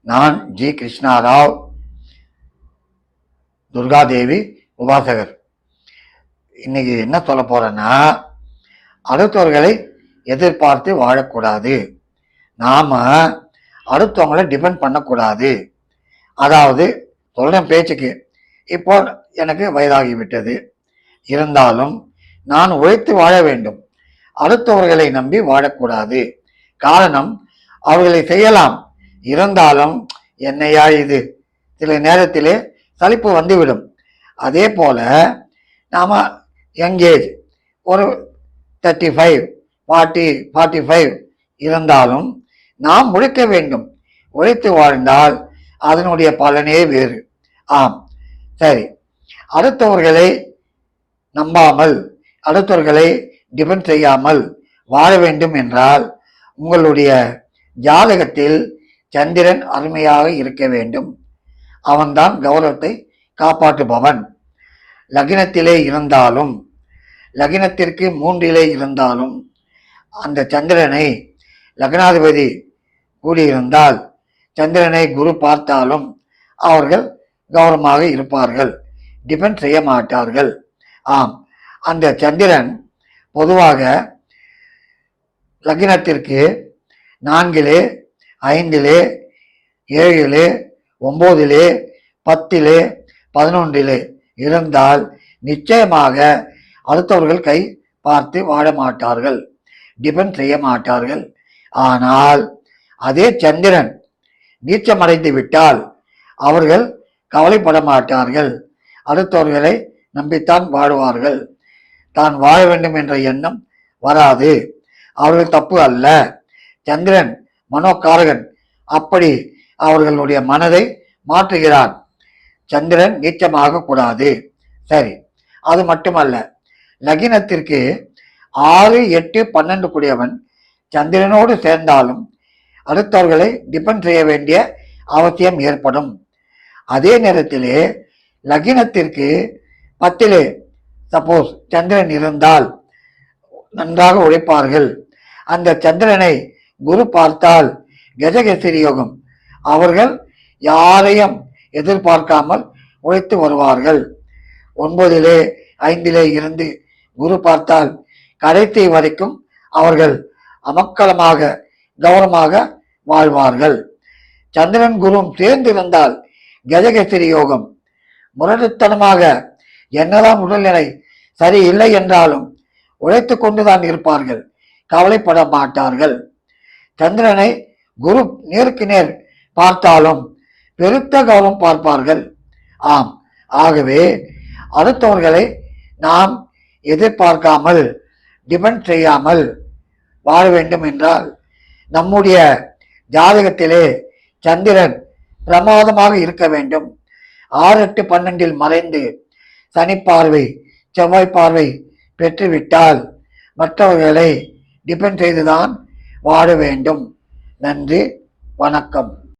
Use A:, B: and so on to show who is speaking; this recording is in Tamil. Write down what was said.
A: நான் ஜி. கிருஷ்ணாராவ் துர்காதேவி உபாசகர். இன்னைக்கு என்ன சொல்ல போறேன்னா அடுத்தவர்களை எதிர்பார்த்து வாழக்கூடாது. நாம் அடுத்தவங்களை டிபெண்ட் பண்ணக்கூடாது. அதாவது சொல்கிறேன் பேச்சுக்கு இப்போ எனக்கு வயதாகிவிட்டது. இருந்தாலும் நான் உழைத்து வாழ வேண்டும். அடுத்தவர்களை நம்பி வாழக்கூடாது. காரணம் அவர்களை செய்யலாம். இருந்தாலும் என்னையா இது? சில நேரத்திலே சலிப்பு வந்துவிடும். அதே போல நாம யங்கேஜ் ஒரு thirty five forty forty five இருந்தாலும் நாம் உழைக்க வேண்டும். உழைத்து வாழ்ந்தால் அதனுடைய பலனே வேறு. ஆம் சரி. அடுத்தவர்களை நம்பாமல் அடுத்தவர்களை டிபெண்ட் செய்யாமல் வாழ வேண்டும் என்றால் உங்களுடைய ஜாதகத்தில் சந்திரன் அருமையாக இருக்க வேண்டும். அவன்தான் கௌரவத்தை காப்பாற்றுபவன். லக்னத்திலே இருந்தாலும் லக்னத்திற்கு மூன்றிலே இருந்தாலும் அந்த சந்திரனை லக்னாதிபதி கூடியிருந்தால் சந்திரனை குரு பார்த்தாலும் அவர்கள் கௌரவமாக இருப்பார்கள். டிபெண்ட் செய்ய மாட்டார்கள். ஆம் அந்த சந்திரன் பொதுவாக லக்னத்திற்கு நான்கிலே ஐந்திலே ஏழிலே ஒம்போதிலே பத்திலே பதினொன்றிலே இருந்தால் நிச்சயமாக அடுத்தவர்கள் கை பார்த்து வாழ மாட்டார்கள் டிபெண்ட் செய்ய மாட்டார்கள். ஆனால் அதே சந்திரன் நீச்சமடைந்து விட்டால் அவர்கள் கவலைப்பட மாட்டார்கள் அடுத்தவர்களை நம்பித்தான் வாழுவார்கள். தான் வாழ வேண்டும் என்ற எண்ணம் வராது. அவர்கள் தப்பு அல்ல. சந்திரன் மனோகாரகன் அப்படி அவர்களுடைய மனதை மாற்றுகிறான். சந்திரன் நீச்சமாக கூடாது. சரி அது மட்டுமல்ல. லகினத்திற்கு ஆறு எட்டு பன்னெண்டு கூடியவன் சந்திரனோடு சேர்ந்தாலும் அடுத்தவர்களை டிபெண்ட் செய்ய வேண்டிய அவசியம் ஏற்படும். அதே நேரத்திலே லகினத்திற்கு பத்திலே சப்போஸ் சந்திரன் இருந்தால் நன்றாக உழைப்பார்கள். அந்த சந்திரனை குரு பார்த்தால் கஜகேசரி யோகம். அவர்கள் யாரையும் எதிர்பார்க்காமல் உழைத்து வருவார்கள். ஒன்பதிலே ஐந்திலே இருந்து குரு பார்த்தால் கடைசி வரைக்கும் அவர்கள் அமக்களமாக கௌரவமாக வாழ்வார்கள். சந்திரன் குருவும் சேர்ந்திருந்தால் கஜகேசரி யோகம். முரட்டுத்தனமாக என்னதான் உடல்நிலை சரியில்லை என்றாலும் உழைத்து கொண்டுதான் இருப்பார்கள். கவலைப்பட மாட்டார்கள். சந்திரனை குரு நேருக்கு நேர் பார்த்தாலும் பெருத்த கவனம் பார்ப்பார்கள். ஆம் ஆகவே அடுத்தவர்களை நாம் எதிர்பார்க்காமல் டிபெண்ட் செய்யாமல் வாழ வேண்டும் என்றால் நம்முடைய ஜாதகத்திலே சந்திரன் பிரமாதமாக இருக்க வேண்டும். ஆறு எட்டு பன்னெண்டில் மறைந்து சனி பார்வை செவ்வாய் பார்வை பெற்றுவிட்டால் மற்றவர்களை டிபெண்ட் செய்துதான் வாழ வேண்டும். நன்றி வணக்கம்.